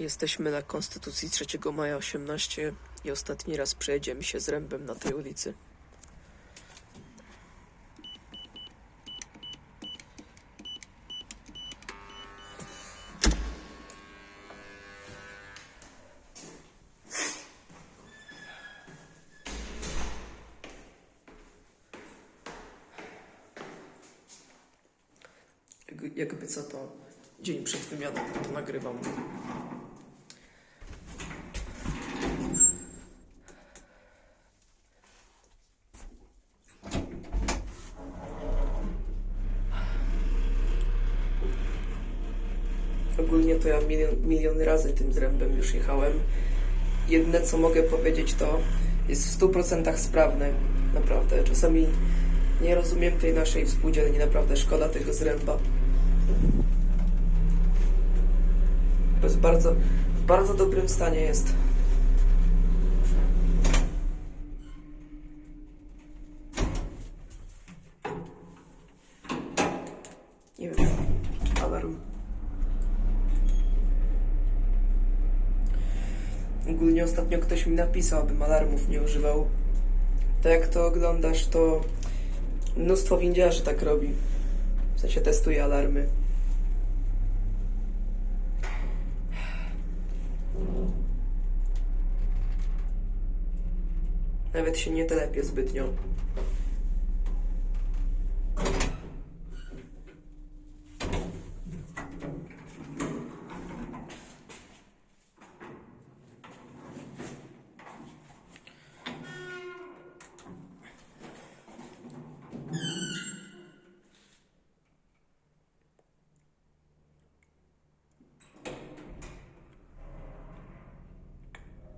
Jesteśmy na Konstytucji 3 maja 18 i ostatni raz przejedziemy się z rębem na tej ulicy. Jak- Jakby co to dzień przed wymianą to nagrywam. Ogólnie to ja milion, milion razy tym zrębem już jechałem. Jedyne co mogę powiedzieć to jest w 100% sprawne. Naprawdę. Czasami nie rozumiem tej naszej współdzielni. Naprawdę szkoda tego zręba. To jest bardzo, w bardzo dobrym stanie jest. Nie wiem, alarm. Ogólnie ostatnio ktoś mi napisał, abym alarmów nie używał. Tak jak to oglądasz, to mnóstwo windziarzy tak robi. W sensie testuje alarmy. Nawet się nie telepie zbytnio.